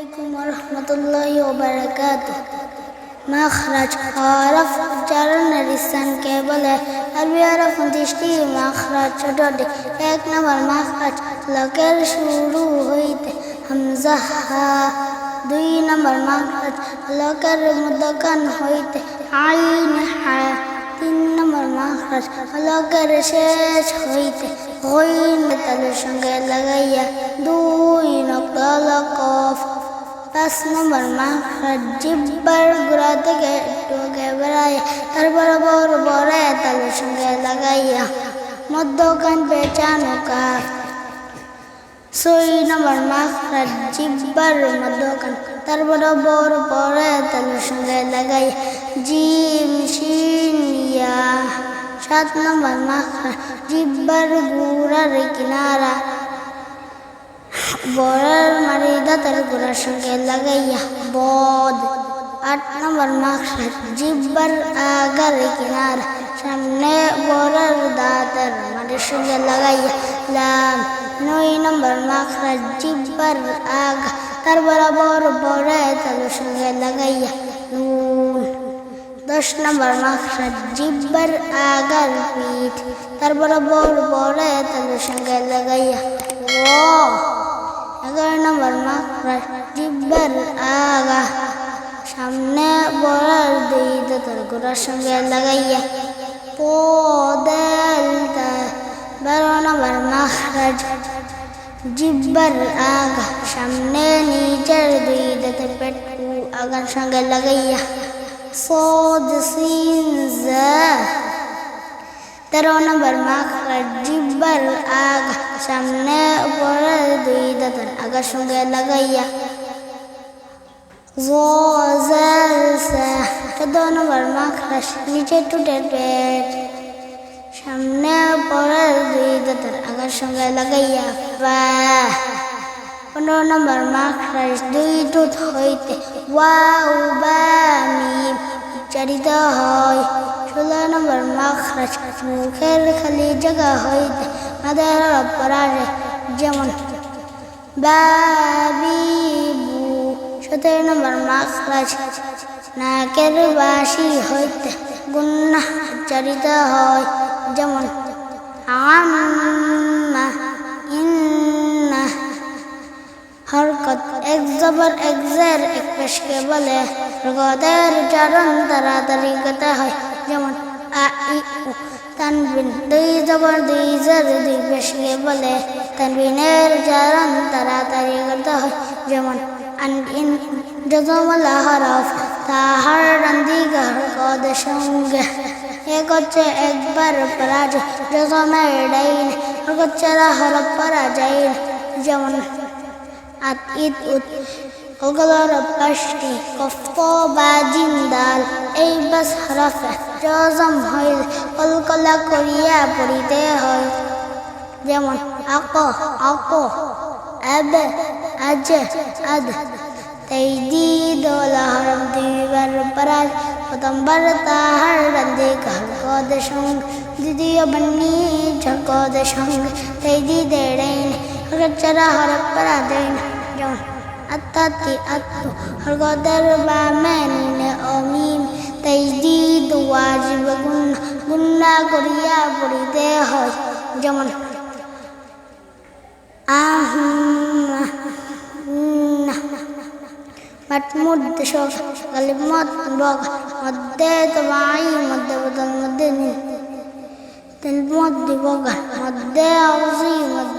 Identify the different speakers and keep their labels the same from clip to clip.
Speaker 1: আলাইকুম রহমতুল্লাহি ওবারাকাত মাখরাজ হরফ উচ্চারণের স্থানকে বলে আরবি হরফ উনত্রিশটি মাখরাজ ছোটটি। এক নম্বর মাখরাজ লকের শুরু হইতে হামজা হা। দুই নম্বর মাখরাজ লকের মুদকান হইতে আইন হা। তিন নম্বর মাখরাজ লকের শেষ হইতে হইন তালের সঙ্গে লাগাইয়া দুই নকল পাঁচ নম্বর মাখরাজ জিব্বার গোড়া থেকে একটু আগে বেড়ায় তার বরাবর বড় তালের সঙ্গে লাগাইয়া মধ্যখান পেঁচানো কাফ ছয় নম্বর মাখরাজ জিব্বার মধ্যখান তার বরাবর বড় তালের সঙ্গে লাগাইয়া জিম শিন ইয়া সাত নম্বর মাখরাজ জিব্বার গুড়ার কিনারা বড়ার মারি দাঁতের গোড়ার সঙ্গে লাগাইয়া বদ। আট নম্বর মাখরাজ জিব্বার আগার কিনার সামনে বড়ার দাঁতের মারির সঙ্গে লাগাইয়া লাম। নয় নম্বর মাখরাজ জিব্বার আগা, তার বরাবর বড় তার সঙ্গে লাগাইয়া নুন। দশ নম্বর মাখরাজ জিব্বার আগার পিঠ, তার বরাবর বড় তার সঙ্গে লাগাইয়া ও এগারো নম্বর মাখরাজ জিব্বার আগা সামনে বড়ার দুই দাঁতের গোড়ার সঙ্গে লাগাইয়া পদেল বারো নম্বর মাখরাজ জিব্বার আগা সামনে নিচের দুই দাঁতের পেট আগার সঙ্গে লাগাইয়া সদ সিন জা তেরো নম্বর মাখরাজ জিব্বার আগা সামনে উপরে দুই দাঁতের আগার সঙ্গে লাগাইয়া। চোদ্দ নম্বর নিচে টুটের পেট সামনে পরে দুই দাঁতের আগার সঙ্গে লাগাইয়া, বা। পনেরো নম্বর মাখরাজ দুই টুট হইতে, ওয়াও, বা উচ্চারিত হয়। ষোলো নম্বর মাখরাজ মুখের খালি জায়গা হইতে মাদের অপরাধে? যেমন বাবিবু সতেরো নম্বর মাখরাজ। নাকের বাসি হইতে গুন্না উচ্চারিত হয়। যেমন, আম্মা ইন্না। হরকত এক জবর এক জের এক পেশকে বলে, হরকতের উচ্চারণ তাড়াতাড়ি করতে হয়। যেমন, আ, ই তানবিন দুই জবর দুই জের দুই পেশকে বলে তানবিনের উচ্চারণ তাড়াতাড়ি যেমন আন ইন হরফ, তাহার রান্দিগা হরকতের সঙ্গে। এক একবার পরাজয় জজমের ডাইন। হরফ পরাজয় যেমন at it ut ওগুলোর পাশটি কফ বা জিন্দাল এই বাস হরফে জজম হইল কলকলা করিয়া পড়িতে হয়। যেমন, আক আক আব আজ, আদ। দোলা হরফ দুইবার পরাজ প্রথমবার তাহার রান্ধে কালকদ সঙ্গ দ্বিতীয় বন্নি ঝকদ সঙ্গ তৈদি দেড়াইন হরচরা হরফ পরাদাইন যেমন আত্মাতি আত্ম হরগদের বা মেনে অমিম তৈদিদ ওয়াজিব গুন্না গুন্না করিয়া পড়িতে হয় যেমন মাতমুদ শোক কালিমত বগ মধ্যে তোমাই মধ্যে বদল মধ্যে المد بقى مد عظي مد منفصل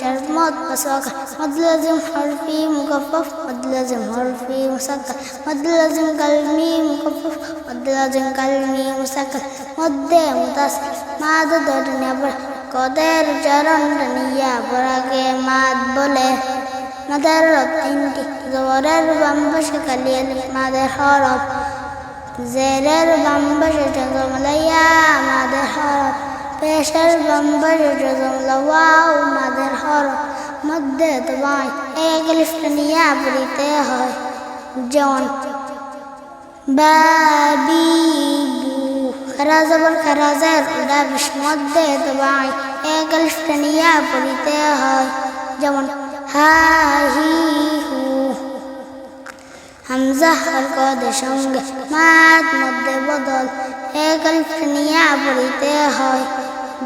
Speaker 1: شرط مد مساكة مد لازم حرفي مكفف مد لازم حرفي مسكر مد لازم كلمي مكفف مد لازم كلمي مسكر مد متصل মাদ ধরনে কদের চরণ নিয়া পরাকে মাদ বলে মাদের তিনটি জবরের বাম পাশে কালিয়ে মাদের হরফ জেরের বাম্বাসে জমলাইয়া মাদের হরফ পেশের বাম্বাসে জমলা ওয়াও মাদের হরফ মধ্যে তোমায় এক লিফটনিয়া পড়িতে হয় যেমন বাবিবু খারা জবর উদা বিশ মধ্যে তোমায় এক লিফটনিয়া পড়িতে হয়, যেমন হা হি। হামজা আর কদের সঙ্গে মাত মধ্যে বদল এক আলিফ নিয়ে পড়িতে হয়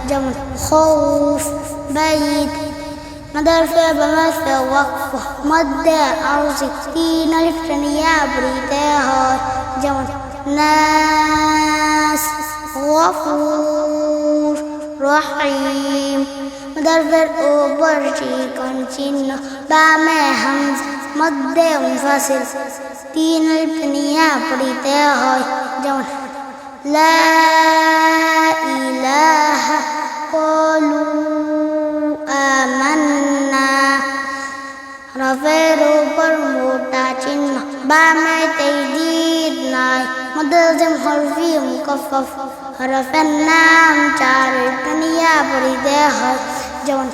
Speaker 1: আলিফ নিয়ে পড়িতে হয় যেমন খৌফ বাইত مدار في بمثل وقف مد أرض تين الفنيا بريتها جمع ناس غفور رحيم مدار في الأوبر كون چين بامه همز مد منفصل تين الفنيا بريتها جمع لا إله قالوا آمنا রফের উপর মোটা চিহ্ন বামে তৈদিদ নাই মদজম হরফি মুকফফ হরফের নাম চার টানিয়া পড়িতে হয় যেমন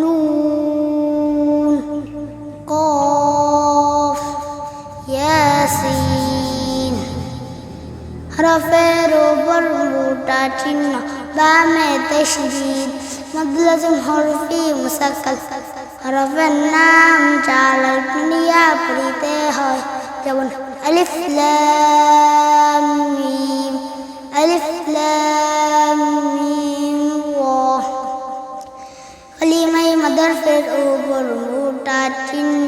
Speaker 1: নুন কফ ইয়াসিন হরফের উপর মোটা চিহ্ন বামে তশদিদ মদলজম হরফি মুসাক্কাল হরফের নাম চালাল পিনিয়া পড়িতে হয় যেমন আলিফ লাম মিম আলিফ লাম মিম ওয়া কলিমাই মদরফের উপর মোটা চিহ্ন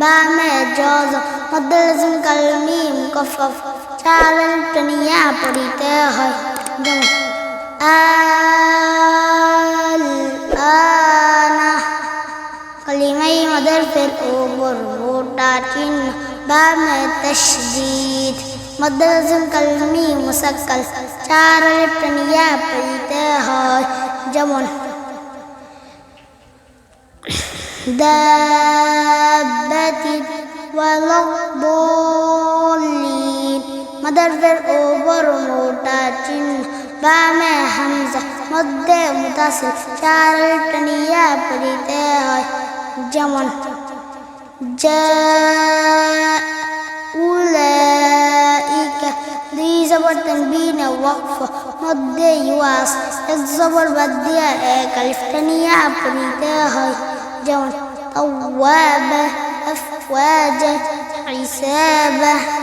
Speaker 1: বামে জজ মদলজম কালমিম কফফ চালাল টানিয়া পড়িতে হয় যেমন আল আনা কলিমাই মদরফের উপর মোটা চিহ্ন বামে তশদিদ মদলজম কালমি মুসাক্কাল চার টানিয়া পড়িতে হয় যেমন دابة ولا الضالين در در اوبر موٹا چن۔ با میں حمزہ مدد مد متصل چارلٹنیا پریتے ہوئے۔ جمن۔ جا اولئیک دی زبر تنبین وقف۔ مدد یواس۔ ایک زبر بدیا ایک الفتنیا پریتے ہوئے۔ جمن۔ توابہ افواجہ عصابہ